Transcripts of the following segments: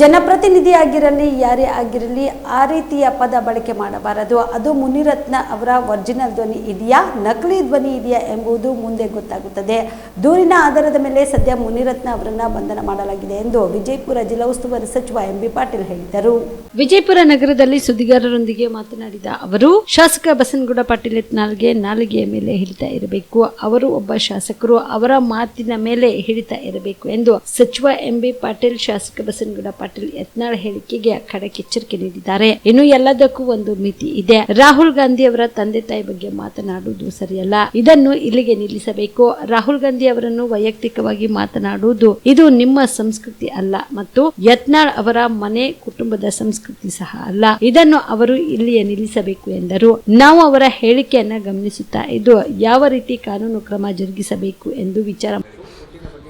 ಜನಪ್ರತಿನಿಧಿ ಆಗಿರಲಿ ಯಾರೇ ಆಗಿರಲಿ, ಆ ರೀತಿಯ ಪದ ಬಳಕೆ ಮಾಡಬಾರದು. ಅದು ಮುನಿರತ್ನ ಅವರ ಒರಿಜಿನಲ್ ಧ್ವನಿ ಇದೆಯಾ? ನಕಲಿ ಧ್ವನಿ ಇದೆಯಾ ಎಂಬುದು ಮುಂದೆ ಗೊತ್ತಾಗುತ್ತದೆ. ದೂರಿನ ಆಧಾರದ ಮೇಲೆ ಸದ್ಯ ಮುನಿರತ್ನ ಅವರನ್ನ ಬಂಧನ ಮಾಡಲಾಗಿದೆ ಎಂದು ವಿಜಯಪುರ ಜಿಲ್ಲಾ ಉಸ್ತುವಾರಿ ಸಚಿವ ಎಂ ಬಿ ಪಾಟೀಲ್ ಹೇಳಿದರು. ವಿಜಯಪುರ ನಗರದಲ್ಲಿ ಸುದ್ದಿಗಾರರೊಂದಿಗೆ ಮಾತನಾಡಿದ ಅವರು, ಶಾಸಕ ಬಸನಗೌಡ ಪಾಟೀಲ್ ಯತ್ನಾಳ್ಗೆ ನಾಲಿಗೆಯ ಮೇಲೆ ಹಿಡಿತ ಇರಬೇಕು. ಅವರು ಒಬ್ಬ ಶಾಸಕರು, ಅವರ ಮಾತಿನ ಮೇಲೆ ಹಿಡಿತ ಇರಬೇಕು ಎಂದು ಸಚಿವ ಎಂ ಬಿ ಪಾಟೀಲ್, ಶಾಸಕ ಬಸನಗೌಡ ಪಾಟೀಲ್ ಯತ್ನಾಳ್ ಹೇಳಿಕೆಗೆ ಖಡಕ್ ಎಚ್ಚರಿಕೆ ನೀಡಿದ್ದಾರೆ. ಇನ್ನು ಎಲ್ಲದಕ್ಕೂ ಒಂದು ಮಿತಿ ಇದೆ. ರಾಹುಲ್ ಗಾಂಧಿ ಅವರ ತಂದೆ ತಾಯಿ ಬಗ್ಗೆ ಮಾತನಾಡುವುದು ಸರಿಯಲ್ಲ. ಇದನ್ನು ಇಲ್ಲಿಗೆ ನಿಲ್ಲಿಸಬೇಕು. ರಾಹುಲ್ ಗಾಂಧಿ ಅವರನ್ನು ವೈಯಕ್ತಿಕವಾಗಿ ಮಾತನಾಡುವುದು ಇದು ನಿಮ್ಮ ಸಂಸ್ಕೃತಿ ಅಲ್ಲ ಮತ್ತು ಯತ್ನಾಳ್ ಅವರ ಮನೆ ಕುಟುಂಬದ ಸಂಸ್ಕೃತಿ ಸಹ ಅಲ್ಲ. ಇದನ್ನು ಅವರು ಇಲ್ಲಿಯೇ ನಿಲ್ಲಿಸಬೇಕು ಎಂದರು. ನಾವು ಅವರ ಹೇಳಿಕೆಯನ್ನ ಗಮನಿಸುತ್ತಾ ಇದು ಯಾವ ರೀತಿ ಕಾನೂನು ಕ್ರಮ ಜರುಗಿಸಬೇಕು ಎಂದು ವಿಚಾರ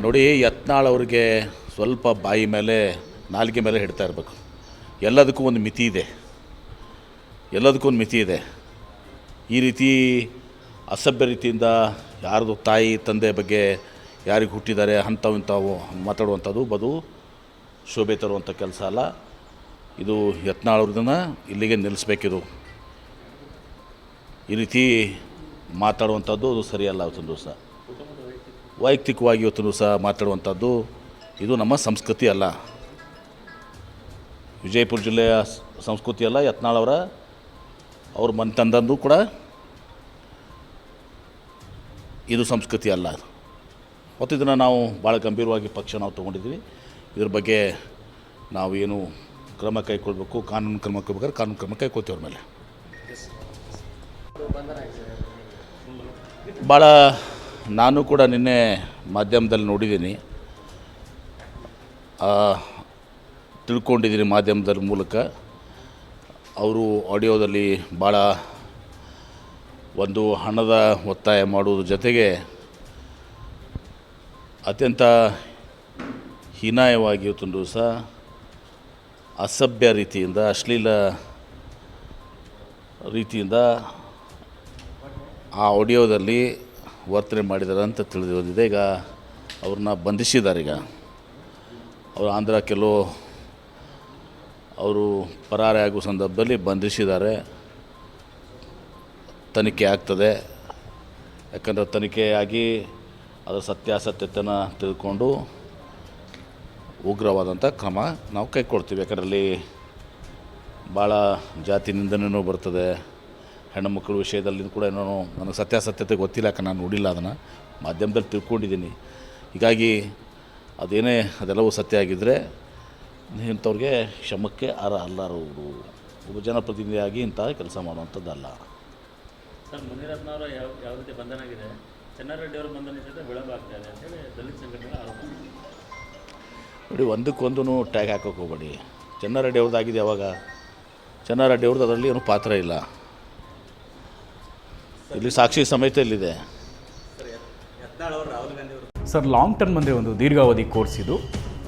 ನೋಡಿ, ಯತ್ನಾಳ್ ಅವರಿಗೆ ಸ್ವಲ್ಪ ಬಾಯಿ ಮೇಲೆ ನಾಲಿಗೆ ಮೇಲೆ ಹಿಡ್ತಾ ಇರಬೇಕು. ಎಲ್ಲದಕ್ಕೂ ಒಂದು ಮಿತಿ ಇದೆ. ಎಲ್ಲದಕ್ಕೂ ಒಂದು ಮಿತಿ ಇದೆ. ಈ ರೀತಿ ಅಸಭ್ಯ ರೀತಿಯಿಂದ ಯಾರದು ತಾಯಿ, ತಂದೆ ಬಗ್ಗೆ ಯಾರಿಗೆ ಹುಟ್ಟಿದ್ದಾರೆ, ಅಂಥವು, ಇಂಥವು ಮಾತಾಡುವಂಥದ್ದು ಬದು ಶೋಭೆ ತರುವಂಥ ಕೆಲಸ ಅಲ್ಲ. ಇದು ಯತ್ನಾಳವ್ರದನ್ನ ಇಲ್ಲಿಗೆ ನಿಲ್ಲಿಸ್ಬೇಕಿದು. ಈ ರೀತಿ ಮಾತಾಡುವಂಥದ್ದು ಅದು ಸರಿಯಲ್ಲ ಇವತ್ತಿನ ದಿವಸ. ವೈಯಕ್ತಿಕವಾಗಿ ಇವತ್ತಿನ ದಿವಸ ಮಾತಾಡುವಂಥದ್ದು ಇದು ನಮ್ಮ ಸಂಸ್ಕೃತಿ ಅಲ್ಲ. ವಿಜಯಪುರ ಜಿಲ್ಲೆಯ ಸಂಸ್ಕೃತಿ ಅಲ್ಲ ಯತ್ನಾಳ್ ಅವರ ಮನೆ ತಂದಂದು ಕೂಡ ಇದು ಸಂಸ್ಕೃತಿ ಅಲ್ಲ ಮತ್ತು ಇದನ್ನು ನಾವು ಭಾಳ ಗಂಭೀರವಾಗಿ ಪಕ್ಷ ನಾವು ತೊಗೊಂಡಿದ್ದೀವಿ. ಇದ್ರ ಬಗ್ಗೆ ನಾವು ಏನು ಕ್ರಮ ಕೈಗೊಳ್ಬೇಕು ಕಾನೂನು ಕ್ರಮ ಕೈಬೇಕಾದ್ರೆ ಕಾನೂನು ಕ್ರಮ ಕೈಗೊಳ್ತೀವಿ ಅವ್ರ ಮೇಲೆ. ಭಾಳ ನಾನು ಕೂಡ ನಿನ್ನೆ ಮಾಧ್ಯಮದಲ್ಲಿ ನೋಡಿದ್ದೀನಿ. ತಿಳ್ಕೊಂಡಿದ್ದೀನಿ ಮಾಧ್ಯಮದ ಮೂಲಕ. ಅವರು ಆಡಿಯೋದಲ್ಲಿ ಭಾಳ ಒಂದು ಹಣದ ಒತ್ತಾಯ ಮಾಡುವುದ್ರ ಜೊತೆಗೆ ಅತ್ಯಂತ ಹೀನಾಯವಾಗಿ ತುಂಬ ಸಹ ಅಸಭ್ಯ ರೀತಿಯಿಂದ, ಅಶ್ಲೀಲ ರೀತಿಯಿಂದ ಆ ಆಡಿಯೋದಲ್ಲಿ ವರ್ತನೆ ಮಾಡಿದ್ದಾರೆ ಅಂತ ತಿಳಿದು ಬಂದಿದೆ. ಈಗ ಅವ್ರನ್ನ ಬಂಧಿಸಿದ್ದಾರೆ ಈಗ. ಅವರು ಆಂಧ್ರ ಕೆಲವು ಅವರು ಪರಾರಿಯಾಗುವ ಸಂದರ್ಭದಲ್ಲಿ ಬಂಧಿಸಿದ್ದಾರೆ. ತನಿಖೆ ಆಗ್ತದೆ. ಯಾಕಂದರೆ ತನಿಖೆಯಾಗಿ ಅದರ ಸತ್ಯಾಸತ್ಯತೆಯನ್ನು ತಿಳ್ಕೊಂಡು ಉಗ್ರವಾದಂಥ ಕ್ರಮ ನಾವು ಕೈಗೊಳ್ತೀವಿ ಯಾಕಂದರೆ ಅಲ್ಲಿ ಭಾಳ ಜಾತಿ ನಿಂದನೆಯೂ ಬರ್ತದೆ. ಹೆಣ್ಣು ಮಕ್ಕಳ ವಿಷಯದಲ್ಲಿ ಕೂಡ ಏನೋ ನನಗೆ ಸತ್ಯಾಸತ್ಯತೆ ಗೊತ್ತಿಲ್ಲ ಯಾಕೆ ನಾನು ನೋಡಿಲ್ಲ ಅದನ್ನು. ಮಾಧ್ಯಮದಲ್ಲಿ ತಿಳ್ಕೊಂಡಿದ್ದೀನಿ. ಹೀಗಾಗಿ ಅದೇನೇ ಅದೆಲ್ಲವೂ ಸತ್ಯ ಆಗಿದ್ದರೆ ಇಂಥವ್ರಿಗೆ ಶ್ರಮಕ್ಕೆ ಅರ ಅಲ್ಲರವರು ಒಬ್ಬ ಜನಪ್ರತಿನಿಧಿಯಾಗಿ ಇಂಥ ಕೆಲಸ ಮಾಡುವಂಥದ್ದಲ್ಲ. ಸರ್ ಮುನಿರತ್ನ ಅವರ ಯಾವ ಯಾವ ರೀತಿ ಬಂಧನ ಆಗಿದೆ ಚನ್ನಾರೆಡ್ಡಿ ಅವರ ಬಂಧನ ವಿಳಂಬ ಆಗ್ತಾ ಇದೆ ಅಂತೇಳಿ ದಲಿತ ಸಂಘಟನೆ ಆರೋಪ. ನೋಡಿ ಒಂದಕ್ಕೊಂದು ಟ್ಯಾಗ್ ಹಾಕೋಕೆ ಹೋಗಬೇಡಿ. ಚೆನ್ನಾರೆಡ್ಡಿ ಅವ್ರದ್ದು ಆಗಿದೆ ಯಾವಾಗ? ಚೆನ್ನಾರೆಡ್ಡಿ ಅವ್ರದ್ದು ಅದರಲ್ಲಿ ಏನು ಪಾತ್ರ ಇಲ್ಲ. ಇಲ್ಲಿ ಸಾಕ್ಷಿ ಸಮೇತ ಇಲ್ಲಿದೆ. ಸರ್ ಲಾಂಗ್ ಟರ್ಮ್ ಅಂದರೆ ಒಂದು ದೀರ್ಘಾವಧಿ ಕೋರ್ಸ್ ಇದು.